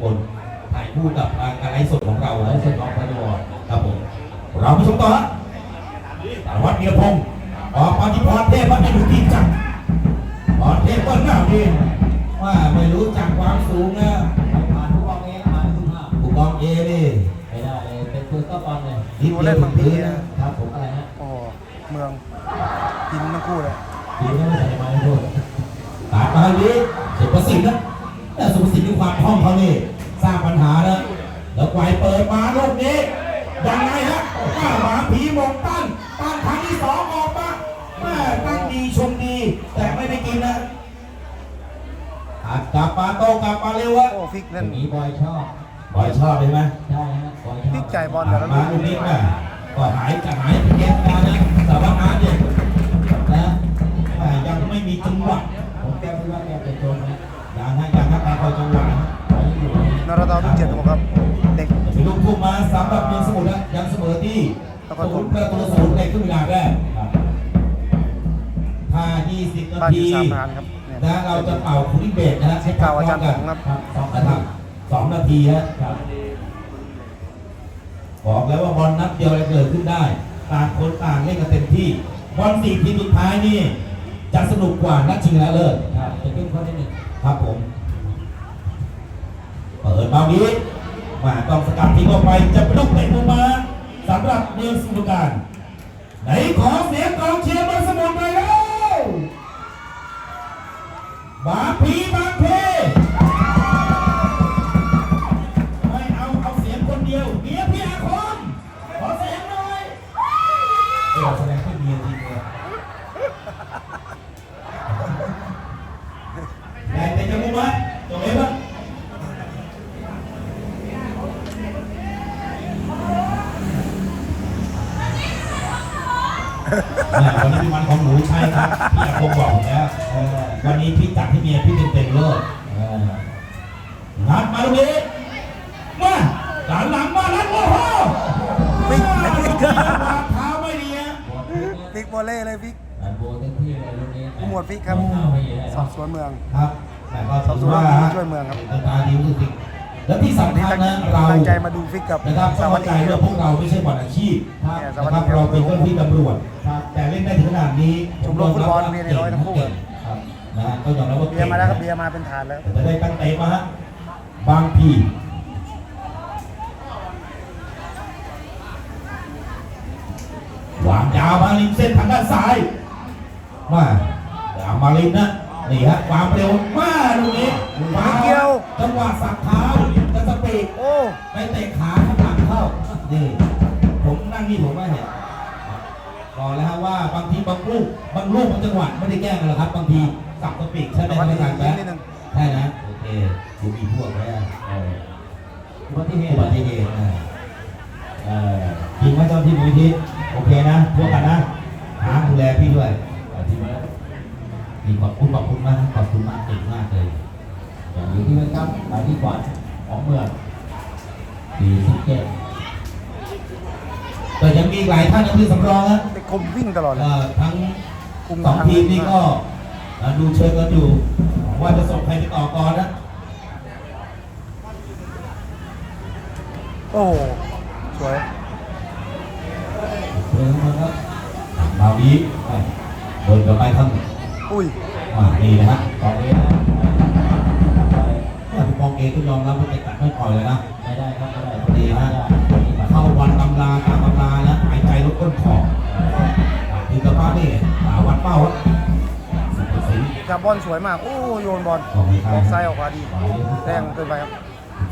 คนถ่ายคู่กับการไลฟ์สดของเราไลฟ์สดของพันวครับผมเราไปชมต่อฮะสารวัตรเมียพงศ์ออกมาที่พรเทพว่าให้ดูที่จังพรเทพเปิ้ลหน้าดีว่าไม่รู้จักความสูงนะผ่านผู้กองเองผ่านทุกภาพผู้กองเอนี่ไม่ได้เลยเป็นตัวก็บอลเลยนิดเดียวถึงพื้นนะครับผมอะไรฮะโอ้โหเมืองกินทั้งคู่เลยทีมไม่ใส่ไม้พูดตามมาทางนี้สุภสิทธิ์นะ แต่สุภสิทธิ์มีความคล่องเขานี่สร้างปัญหานะแล้วไกวเปิดมาลูกนี้ยังไงฮะป้าหมาผีมงตั้นตั้นครั้งที่สองออกมาแม่ตั้งดีชมดี แต่ไม่ได้กินนะอัดกลับมาโตกลับมาเร็วอะโอ้ฟิกเล่เล่นนนี้บอยชอบบอยชอบเลยไหมใช่ฮะบอยชอบพลิกจ่ายบอลแต่ละลูมากลูกนี้แม่ก็หายจะหายไปเก็บมานะแต่ว่าอาร์ตเนี่ย มีลูกมาสำหรับเมืองสมุทรนะยังเสมอที่แล้วก็สมุทรประตูศูนย์ในครึ่งเวลาแรกถ้า 20 นาบ้านอยู่ทีสามพรานครับเนี่ย นะเราจะเป่าคุริเบตนะฮะให้เป่าอาจารย์พผมครับ สองนาทีสองนาทีฮะครับบอกแล้วว่าบอลนัดเดียวอะไรเกิดขึ้นได้ ต่างคนต่างเล่นกันเต็มที่ บอลสี่ทีมสุดท้ายนี่ จะสนุกกว่านัดชิงชนะเลิศ ครับจะขึ้นข้อที่หนึ่งครับผม เปิดมานี้ มาต้องสกัดทิ้งออกไปจะเป็นลูกเตะลงมาสำหรับเมืองสมุทรการไหนขอเสียงกองเชียร์เมืองสมุทรหน่อยแล้วบางพีบางเพ วันนี้เป็นวันของหนูใช่ครับพี่อาคงบอกผมแล้วเออวันนี้พี่จัดให้เมียพี่เต็มๆเลยเออนัดมาตรงนี้มาหลังหลังมาลัดโอ้โหฟิกมาตรงนี้วางเท้าไม่ดีฮะบอลฟิกนะฟิกวอลเล่เลยฟิกแต่โบเต็มที่เลยลูกนี้ผู้หมวดฟิกครับเข้าไปเลยสอบสวนเมือง ครับแต่ก็สอบสวนว่าช่วยเมืองครับ ตาดีรู้สึก แล้วที่สำนี่คัญตั้งนะเราตั้งใจมาดูฟิกกับนะครับต้สาองวัเข้าตใจถีว่าพวกเราไม่ใช่บอลอาชีพครับเนี่ยสนะวัสคดีรับครัเราบเป็นเจ้าหน้าที่ตำรวจครับแต่เล่นได้ถึงขนาดนี้ชมรมฟุตบอลมีในร้อยทั้งคู่เก่ครับนะฮะก็ยอมรับว่าเบีเก่ยงร์มาแล้วครับเบียร์มาเป็นฐานแล้วแต่จะได้ตั้งเตะมาฮะบางพีวางยาวมาริมเส้นทางด้านซ้ายมาดาวมาริมนะนี่ฮะความเร็วมาลูกนี้มาจังหวะสับเท้าจะส ปีดโอ้ไปเตะขาข้างหลังเข้านี่ผมนั่งนี่ผมไม่เห็นบอกแล้วฮะว่าบางทีบางลูกบางลูกบางจังหวะไม่ได้แกล้งกันหรอกครับ บางทีสับสปีดใช่ไหมสวัสดีท่านนิอาดจารย์นึงใช่นะโอเคดูมีพวกไหมอะเอออุบัติเหอุตุบัติเหตุนะเออจริงไหมเจ้าที่มูลนิธิโอเคนะพวกกันนะหาดูแลพี่ด้วยเอาทีมามีขอบคุณขอบคุณมากขอบคุณมากเก่งมากเลยอย่างอยู่ที่เวรครับไปที่ขวา ของเมืองปีสิบเจ็ดแต่ยังมีอีกหลายท่านนะที่สำรองนะเด็กคมวิ่งตลอดเลยเอ่อทั้งคุมสองทางทีมนี่ก็เอ่อดูเชิงกันอยู่ ว่าจะส่งใครไปต่อก่อนนะ โอ้โหสวยเดินมาครับมาวีไปเดินกลับไปข้างอุ้ยมานี่นะฮะตอนนี้นะไป เนี่ยผมมองเองก็ยอมรับว่าไปตัดไม่ปล่อยเลยนะไม่ได้ครับไม่ได้ดีนะเข้าวันตำราตามตำราแล้วหายใจลดก้นคอทีกระป้านี่หาวัดเป้าอะสิบเปอร์เซ็นต์จับบอลสวยมาก โอ้โยนบอลออกไม่อทันอกซ้ายออกขวาดีแรงเกินไปครับ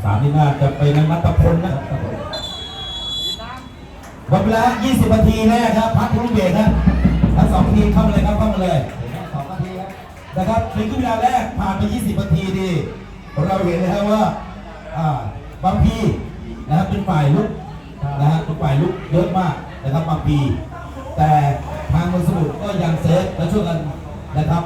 สามนี่น่าจะเป็นนัทพลนะวันเวลา20 นาทีแรกครับ พักทุกเบรกครับทั้งสองทีมเข้ามาเลยครับเข้ามาเลยสองนาทีครับนะครับในครึ่งเวลาแรกผ่านไป 20 นาทีดี เราเห็นนะครับว่าบางพีนะครับเป็นฝ่ายลุกนะฮะเป็นฝ่ายลุกเยอะมากนะครับบางพีแต่ทางมองสมุทรก็ยังเซฟและช่วยกันนะครับ